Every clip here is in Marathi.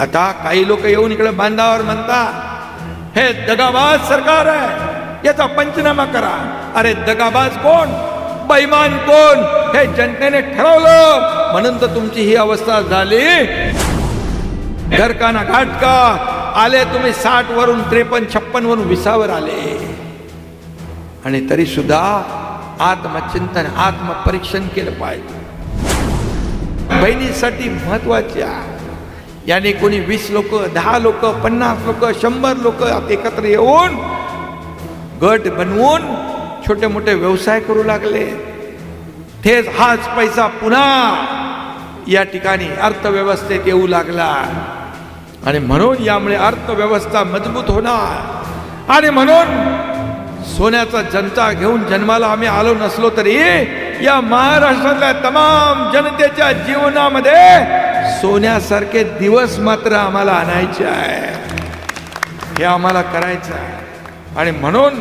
आता काही लोक येऊन इकडे बांधावर म्हणता हे दगाबाज सरकार आहे याचा पंचनामा करा. अरे दगाबाज कोण? बैमान कोण? हे जनतेने ठरवलं. म्हणून तर तुमची ही अवस्था झाली. घरकाना घाटका आले तुम्ही साठ वरून त्रेपन्न छप्पन वरून विसावर आले. आणि तरी सुद्धा आत्मचिंतन आत्मपरीक्षण केलं पाहिजे. बहिणीसाठी महत्त्वाच्या याने कोणी वीस लोक दहा लोक पन्नास लोक शंभर लोक एकत्र येऊन गट बनवून छोटे मोठे व्यवसाय करू लागले. थेच हाच पैसा पुन्हा या ठिकाणी अर्थव्यवस्थेत येऊ लागला. आणि म्हणून यामुळे अर्थव्यवस्था मजबूत होणार. आणि म्हणून सोन्याचा जनता घेऊन जन्माला आम्ही आलो नसलो तरी या महाराष्ट्रातल्या तमाम जनतेच्या जीवनामध्ये सोन्यासारखे दिवस मात्र आम्हाला आणायचे आहे. हे आम्हाला करायचं आहे. आणि म्हणून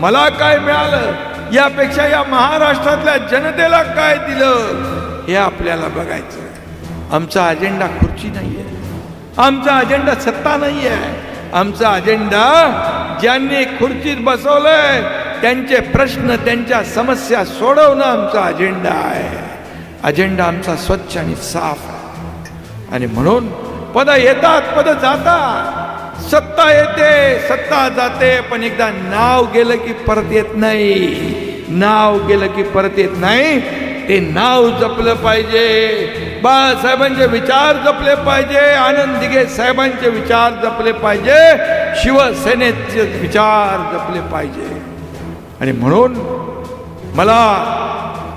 मला काय मिळालं यापेक्षा या महाराष्ट्रातल्या जनतेला काय दिलं हे आपल्याला बघायचं आहे. आमचा अजेंडा खुर्ची नाही आहे आमचा अजेंडा सत्ता नाही आहे आमचा अजेंडा ज्यांनी खुर्चीत बसवलंय त्यांचे प्रश्न त्यांच्या समस्या सोडवणं आमचा अजेंडा आहे. अजेंडा आमचा स्वच्छ आणि साफ आहे. आणि म्हणून पद येतात पद जातात. सत्ता येते सत्ता जाते पण एकदा नाव गेलं की परत येत नाही. नाव गेलं की परत येत नाही. ते नाव जपलं पाहिजे. बाळासाहेबांचे विचार जपले पाहिजे. आनंद दिघे साहेबांचे विचार जपले पाहिजे. शिवसेनेचे विचार जपले पाहिजे. आणि म्हणून मला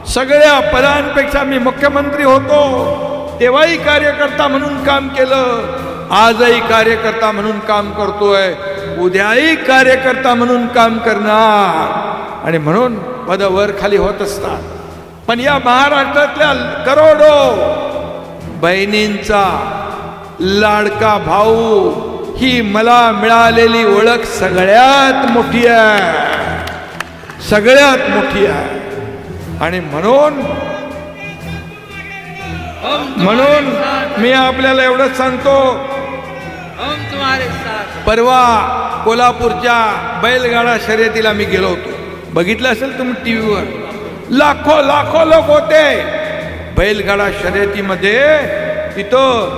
सगळ्या पदांपेक्षा मी मुख्यमंत्री होतो. तेव्हाही कार्यकर्ता म्हणून काम केलं. आजही कार्यकर्ता म्हणून काम करतोय. उद्याही कार्यकर्ता म्हणून काम करणार. आणि म्हणून पद वर खाली होत असतात. पण या महाराष्ट्रातल्या करोडो बहिणींचा लाडका भाऊ ही मला मिळालेली ओळख सगळ्यात मोठी आहे. सगळ्यात मोठी आहे. आणि म्हणून म्हणून मी आपल्याला एवढंच सांगतो. हम तुम्हारे साथ। परवा कोल्हापूरच्या बैलगाडा शर्यतीला मी गेलो होतो. बघितलं असेल तुम्ही टी व्हीवर लाखो लाखो लोक होते. बैलगाडा शर्यतीमध्ये तिथं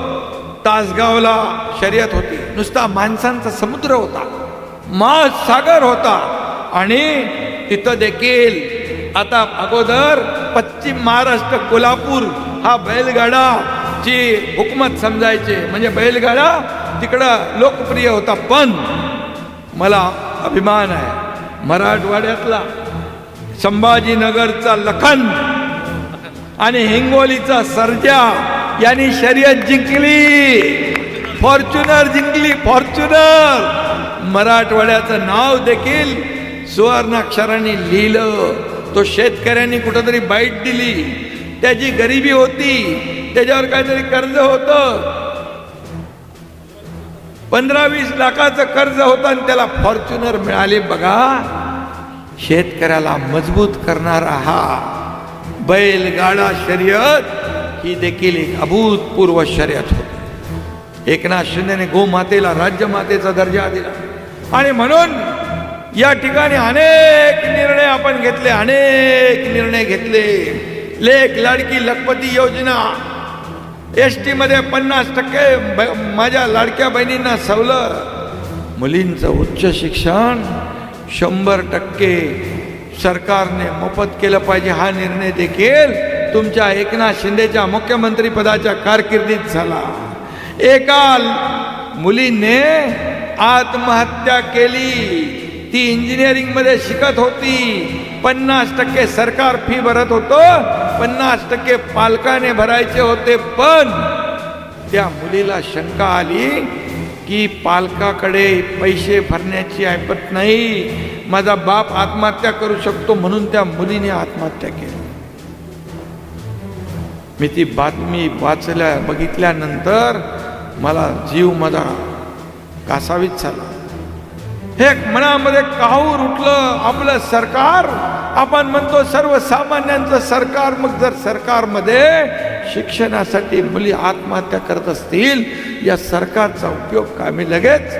तासगावला शर्यत होती. नुसता माणसांचा समुद्र होता. मास सागर होता. आणि तिथं देखील आता अगोदर पश्चिम महाराष्ट्र कोल्हापूर हा बैलगाडा ची हुकमत समजायचे म्हणजे बैलगाडा तिकडं लोकप्रिय होता पण मला अभिमान आहे. मराठवाड्यातला संभाजीनगरचा लखन आणि हिंगोलीचा सर्जा यांनी शर्यत जिंकली. फॉर्च्युनर जिंकली फॉर्च्युनर. मराठवाड्याचं नाव देखील सुवर्णाक्षरांनी लिहिलं. तो शेतकऱ्यांनी कुठंतरी बाईट दिली. त्याची गरिबी होती. त्याच्यावर काहीतरी कर्ज होतं. पंधरा वीस लाखाचं कर्ज होतं आणि त्याला फॉर्च्युनर मिळाले. बघा शेतकऱ्याला मजबूत करणारा हा बैलगाडा शर्यत ही देखील एक अभूतपूर्व शर्यत होती. एकनाथ शिंदेने गोमातेला राज्यमातेचा दर्जा दिला. आणि म्हणून या ठिकाणी अनेक निर्णय आपण घेतले अनेक निर्णय घेतले. लेख लाडकी लखपती योजना. एसमध्ये पन्नास टक्के ब- माझ्या लाडक्या बहिणींना सवलत. मुलींचं उच्च शिक्षण शंभर टक्के सरकारने मोफत केलं पाहिजे हा निर्णय देखील तुमच्या एकनाथ शिंदेच्या मुख्यमंत्री पदाच्या कारकिर्दीत झाला. एका मुलीने आत्महत्या केली. ती इंजिनिअरिंगमध्ये शिकत होती. पन्नास टक्के सरकार फी भरत होतं. पन्नास टक्के पालकाने भरायचे होते पण त्या मुलीला शंका आली की पालकाकडे पैसे भरण्याची ऐपत नाही. माझा बाप आत्महत्या करू शकतो म्हणून त्या मुलीने आत्महत्या केली. मी ती बातमी वाचल्या बघितल्यानंतर मला जीव माझा कासावीत झाला. हे मनामध्ये काहूर उठलं आपलं सरकार. आपण म्हणतो सर्वसामान्यांचं सरकार मग जर सरकारमध्ये शिक्षणासाठी मुली आत्महत्या करत असतील या सरकारचा उपयोग का मी लगेच.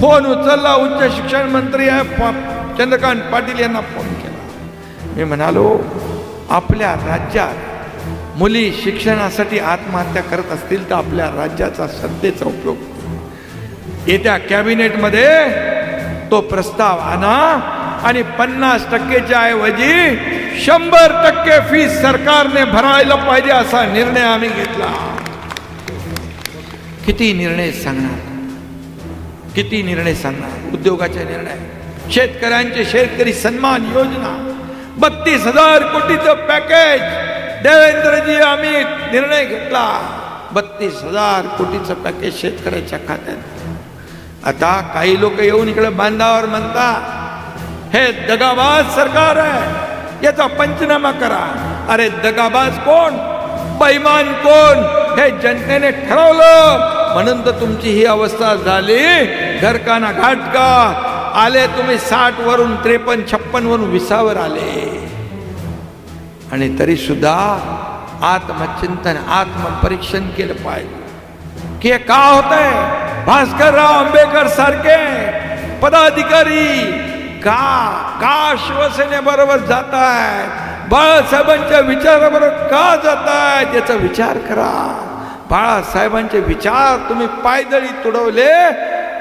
फोन उचलला उच्च शिक्षण मंत्री चंद्रकांत पाटील यांना फोन केला. मी म्हणालो आपल्या राज्यात मुली शिक्षणासाठी आत्महत्या करत असतील तर आपल्या राज्याचा सत्तेचा उपयोग. येत्या कॅबिनेटमध्ये तो प्रस्ताव आणा आणि पन्नास टक्केच्या ऐवजी शंभर टक्के फीस सरकारने भरायला पाहिजे असा निर्णय आम्ही घेतला. किती निर्णय सांगणार? किती निर्णय सांगणार? उद्योगाचे निर्णय. शेतकऱ्यांचे शेतकरी सन्मान योजना. बत्तीस हजार कोटीचं पॅकेज. देवेंद्रजी आम्ही निर्णय घेतला. बत्तीस हजार कोटीचं पॅकेज शेतकऱ्याच्या खात्यात. आता काही लोक येऊन इकडे बांधावर म्हणतात हे दगाबाज सरकार आहे. याचा पंचनामा करा. अरे दगाबाज कोण? बैमान कोण? हे जनतेने ठरवलं. म्हणून तर तुमची ही अवस्था झाली. घरकाना घाटका आले तुम्ही साठ वरून त्रेपन्न छप्पन वरून विसावर आले. आणि तरी सुद्धा आत्मचिंतन आत्मपरीक्षण केलं पाहिजे. की का का होतंय? भास्करराव आंबेडकर सारखे पदाधिकारी का का शिवसेनेबरोबर जात आहेत बाळासाहेबांच्या विचाराबरोबर का जात आहेत याचा विचार करा. बाळासाहेबांचे विचार तुम्ही पायदळी तुडवले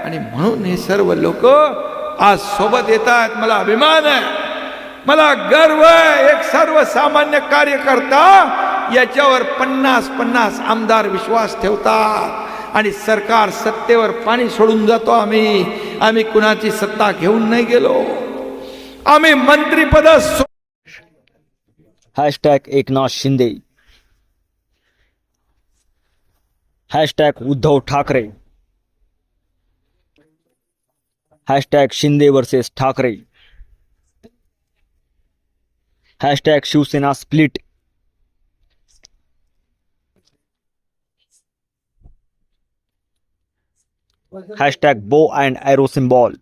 आणि म्हणून हे सर्व लोक आज सोबत येत आहेत मला अभिमान आहे. मला गर्व आहे. एक सर्वसामान्य कार्यकर्ता याच्यावर पन्नास पन्नास आमदार विश्वास ठेवतात. आणि सरकार सत्तेवर पाणी सोडून जातो आम्ही. आम्ही कुणाची सत्ता घेऊन नाही गेलो. आम्ही मंत्रीपद hashtag Eknath Shinde. Hashtag Uddhav Thackeray. Hashtag Shinde versus Thackeray. Hashtag Shiv Sena split hashtag bow and arrow symbol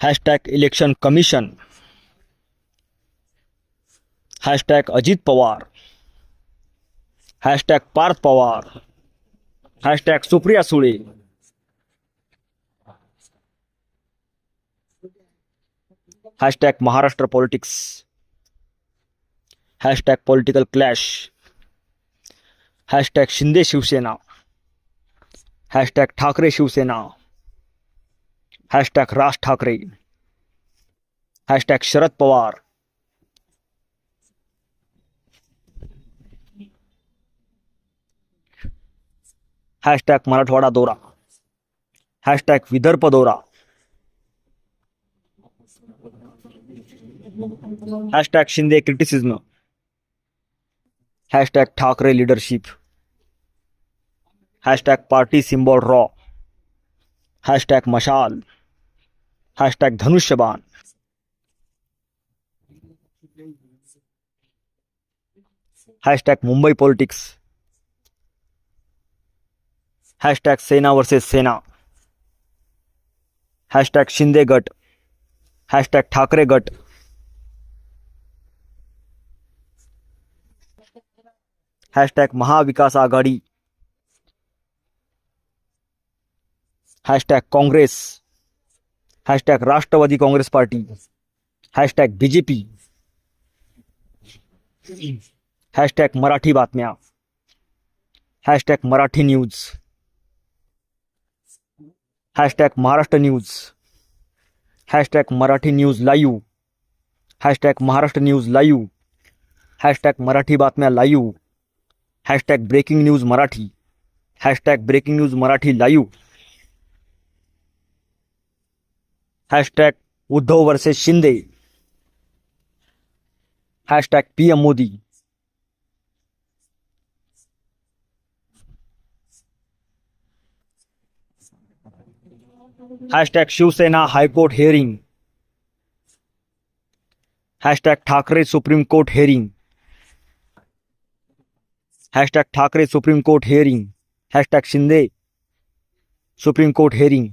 hashtag election commission hashtag Ajit Pawar hashtag Parth Pawar hashtag Supriya Sule hashtag Maharashtra politics hashtag political clash hashtag Shinde Shiv Sena hashtag Thackeray Shiv Sena hashtag Raj Thackeray hashtag Sharad Pawar hashtag Marathwada दौरा हॅशटॅग विदर्भ दौरा hashtag Shinde criticism hashtag Thackeray leadership hashtag party symbol row hashtag मशाल hashtag धनुष्यबाण hashtag Mumbai politics hashtag Sena versus Sena hashtag Shinde गट हॅशटॅग ठाकरे गट hashtag Maha Vikas Aghadi hashtag Congress. Hashtag Rashtravadi Congress Party. Hashtag B J P hashtag Marathi बातम्या। Hashtag Marathi news hashtag Maharashtra news hashtag Marathi news live hashtag Maharashtra news live hashtag Marathi बातम्या live hashtag breaking news Marathi. Hashtag breaking news Marathi live hashtag Uddhav versus Shinde. Hashtag P M Modi. Hashtag Shiv Sena high court hearing hashtag Thackeray supreme court hearing hashtag Thackeray supreme court hearing hashtag Shinde supreme court hearing